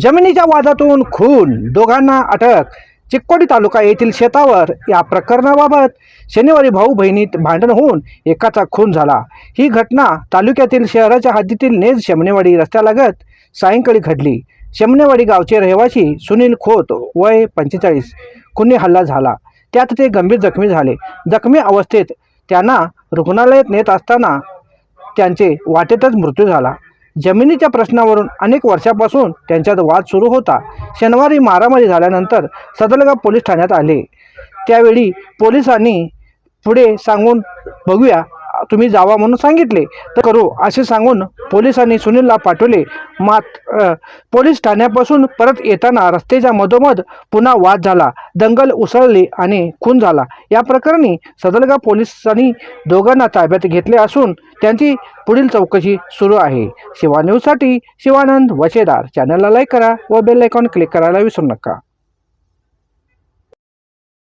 जमिनीच्या वादातून खून दोघांना अटक. चिक्कोडी तालुका येथील शेतावर या प्रकरणाबाबत शनिवारी भाऊ बहिणीत भांडण होऊन एकाचा खून झाला. ही घटना तालुक्यातील शहराच्या हद्दीतील नेज शमनेवाडी रस्त्यालगत सायंकाळी घडली. शमनेवाडी गावचे रहिवासी सुनील खोत वय पंचेचाळीस खुनी हल्ला झाला. त्यात ते गंभीर जखमी झाले. जखमी अवस्थेत त्यांना रुग्णालयात नेत असताना त्यांचे वाटेतच मृत्यू झाला. जमिनीच्या प्रश्नावरून अनेक वर्षापासून त्यांच्यात वाद सुरू होता. शनिवारी मारामारी झाल्यानंतर सदलगाव पोलीस ठाण्यात आले. त्यावेळी पोलिसांनी पुढे सांगून बघूया तुम्ही जावा म्हणून सांगितले. तर करू असे सांगून पोलिसांनी सुनीलला पाठवले. मात पोलीस ठाण्यापासून परत येताना रस्त्याच्या मधोमध पुन्हा वाद झाला. दंगल उसळली आणि खून झाला. या प्रकरणी सदलगा पोलिसांनी दोघांना ताब्यात घेतले असून त्यांची पुढील चौकशी सुरू आहे. शिवा न्यूजसाठी शिवानंद वचेदार. चॅनलला लाईक करा व बेल आयकॉन क्लिक करायला विसरू नका.